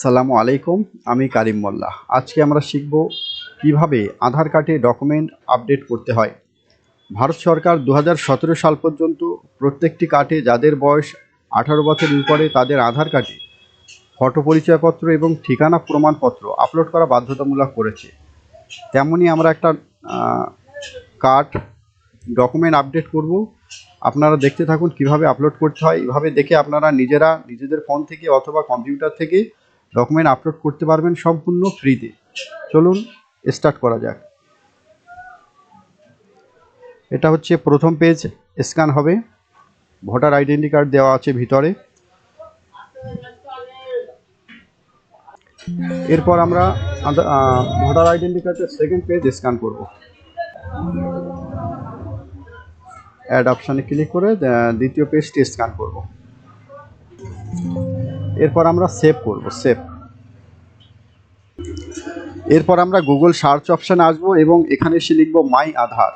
সালামু আলাইকুম, আমি কারিম মোল্লা। আজকে আমরা শিখব কীভাবে আধার কার্ডে ডকুমেন্ট আপডেট করতে হয়। ভারত সরকার দু হাজার সতেরো সাল পর্যন্ত প্রত্যেকটি কার্ডে যাদের বয়স আঠারো বছর উপরে তাদের আধার কার্ডে ফটো পরিচয়পত্র এবং ঠিকানা প্রমাণপত্র আপলোড করা বাধ্যতামূলক করেছে। তেমনই আমরা একটা কার্ড ডকুমেন্ট আপডেট করব। আপনারা দেখতে থাকুন কীভাবে আপলোড করতে হয়। এভাবে দেখে আপনারা নিজেরা নিজেদের ফোন থেকে অথবা কম্পিউটার থেকে ডকুমেন্ট আপলোড করতে পারবেন সম্পূর্ণ ফ্রিতে চলুন স্টার্ট করা যাক। এটা হচ্ছে প্রথম পেজ স্ক্যান হবে। ভোটার আইডেন্টি কার্ড দেওয়া আছে ভিতরে। এরপর আমরা ভোটার আইডেন্টি কার্ডের সেকেন্ড পেজ স্ক্যান করব। অ্যাড অপশানে ক্লিক করে দ্বিতীয় পেজটি স্ক্যান করব। এরপর আমরা সেভ করব সেভ এরপর আমরা গুগল সার্চ অপশানে আসব এবং এখানে এসে লিখব my Aadhaar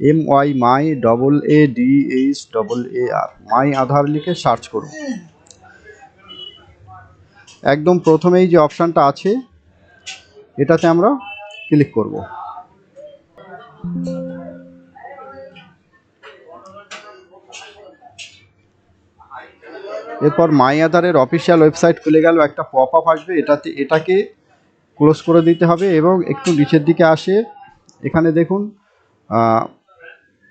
M Y my double A D H double A R my Aadhaar লিখে সার্চ করব একদম প্রথমেই যে অপশানটা আছে, এটাতে আমরা ক্লিক করব। এরপর মাই আধারের অফিসিয়াল ওয়েবসাইট খুলে গেল, একটা পপ আপ আসবে, এটাতে, এটাকে ক্লোজ করে দিতে হবে এবং একটু নিচের দিকে আসে। এখানে দেখুন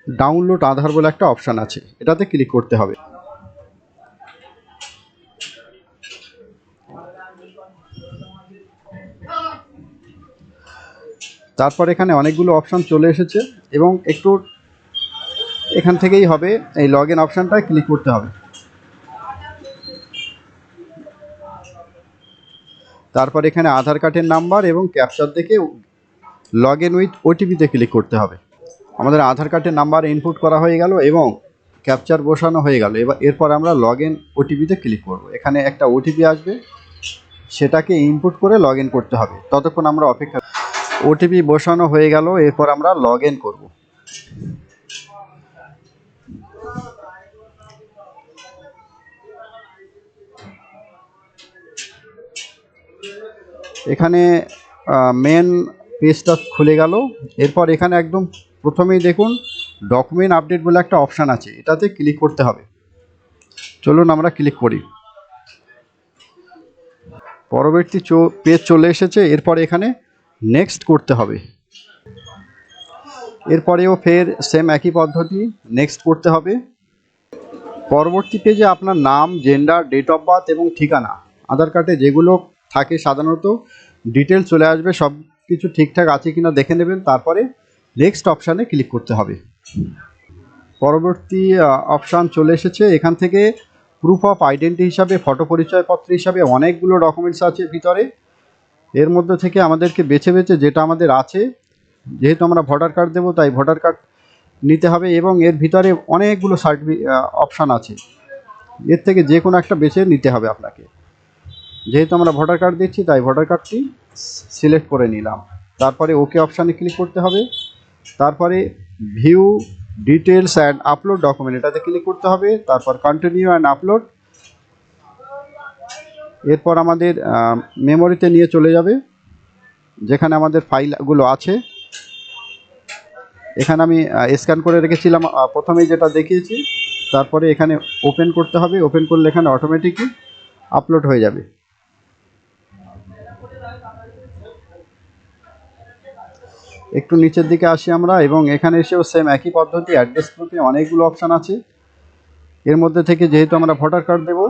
ডাউনলোড আধার বলে একটা অপশান আছে, এটাতে ক্লিক করতে হবে। তারপর এখানে অনেকগুলো অপশান চলে এসেছে এবং একটু এখান থেকেই হবে, এই লগ ইন অপশানটায় ক্লিক করতে হবে। তারপর এখানে আধার কার্ডের নাম্বার এবং ক্যাপচার দেখে লগ ইন উইথ ওটিপিতে ক্লিক করতে হবে। আমাদের আধার কার্ডের নাম্বার ইনপুট করা হয়ে গেল এবং ক্যাপচার বসানো হয়ে গেল। এবার এরপর আমরা লগ ইন ওটিপিতে ক্লিক করব। এখানে একটা ওটিপি আসবে, সেটাকে ইনপুট করে লগ ইন করতে হবে। ততক্ষণ আমরা অপেক্ষা ওটিপি বসানো হয়ে গেল, এরপর আমরা লগ ইন করব। এখানে মেন পেজটা খুলে গেল। এরপর এখানে একদম প্রথমেই দেখুন ডকুমেন্ট আপডেট বলে একটা অপশান আছে। এটাতে ক্লিক করতে হবে। চলুন আমরা ক্লিক করি। পরবর্তী পেজ চলে এসেছে। এরপর এখানে নেক্সট করতে হবে। এরপরেও ফের সেম একই পদ্ধতি নেক্সট করতে হবে। পরবর্তী পেজে আপনার নাম জেন্ডার ডেট অফ বার্থ এবং ঠিকানা আধার কার্ডে যেগুলো থাকে সাধারণত। ডিটেলস চলে আসবে সব কিছু ঠিকঠাক আছে কিনা দেখে নেবেন, তারপরে নেক্সট অপশানে ক্লিক করতে হবে। পরবর্তী অপশান চলে এসেছে। এখান থেকে প্রুফ অফ আইডেন্টি হিসাবে ফটো পরিচয়পত্র হিসাবে অনেকগুলো ডকুমেন্টস আছে ভিতরে। এর মধ্যে থেকে আমাদেরকে বেছে বেছে যেটা আমাদের আছে, যেহেতু আমরা ভোটার কার্ড দেবো, তাই ভোটার কার্ড নিতে হবে এবং এর ভিতরে অনেকগুলো সার্টিফি অপশান আছে। এর থেকে যে কোনো একটা বেছে নিতে হবে আপনাকে। যেহেতু আমরা ভোটার কার্ড দিচ্ছি, তাই ভোটার কার্ডটি সিলেক্ট করে নিলাম। তারপরে ওকে অপশানে ক্লিক করতে হবে। তারপরে view details and upload document এটাতে ক্লিক করতে হবে। তারপর কন্টিনিউ অ্যান্ড আপলোড এরপর আমাদের মেমোরিতে নিয়ে চলে যাবে। যেখানে আমাদের ফাইলগুলো আছে। এখানে আমি স্ক্যান করে রেখেছিলাম প্রথমেই যেটা দেখিয়েছি। তারপরে এখানে ওপেন করতে হবে। ওপেন করলে এখানে অটোমেটিকই আপলোড হয়ে যাবে। একটু নিচের দিকে আসি আমরা, এবং এখানে এসেও সেম একই পদ্ধতি অ্যাড্রেস প্রুফে অনেকগুলো অপশান আছে। এর মধ্যে থেকে যেহেতু আমরা ভোটার কার্ড দেবো,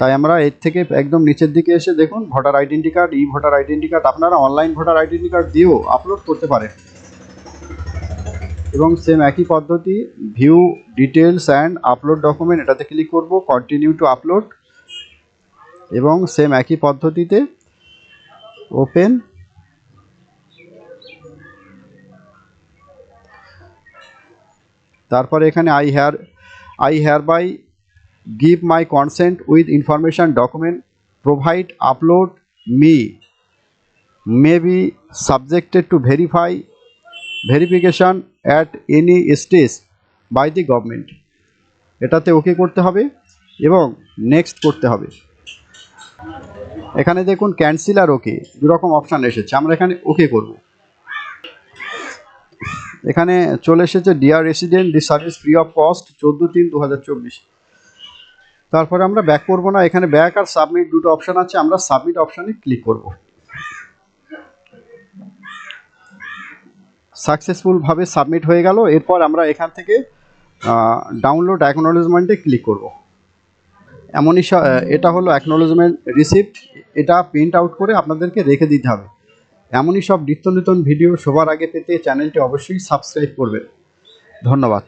তাই আমরা এর থেকে একদম নিচের দিকে এসে দেখুন voter identity card e voter identity card আপনারা অনলাইন ভোটার আইডেন্টি কার্ড দিয়েও আপলোড করতে পারেন। এবং সেম একই পদ্ধতি view details and upload document এটাতে ক্লিক করব কন্টিনিউ টু আপলোড এবং সেম একই পদ্ধতিতে ওপেন তারপরে এখানে I here I here by give my consent with information document provide upload me may be subjected to verify verification at any stage by the government এটাতে ওকে করতে হবে এবং next করতে হবে। এখানে দেখুন ক্যান্সেল আর ওকে দু রকম অপশান এসেছে। আমরা এখানে ওকে করব। এখানে চলে এসেছে dear resident the service free of cost চোদ্দ তিন দু তারপরে আমরা ব্যাক করব না, এখানে ব্যাক আর সাবমিট দুটো অপশান আছে, আমরা সাবমিট অপশানে ক্লিক করব। সাকসেসফুলভাবে সাবমিট হয়ে গেল, এরপর আমরা এখান থেকে ডাউনলোড অ্যাকনোলেজমেন্টে ক্লিক করব। এমনই এটা হলো অ্যাকনোলেজমেন্ট রিসিপ্ট এটা প্রিন্ট আউট করে আপনাদেরকে রেখে দিতে হবে। এমনই সব নিত্য নতুন ভিডিও সবার আগে পেতে চ্যানেলটি অবশ্যই সাবস্ক্রাইব করবেন। ধন্যবাদ।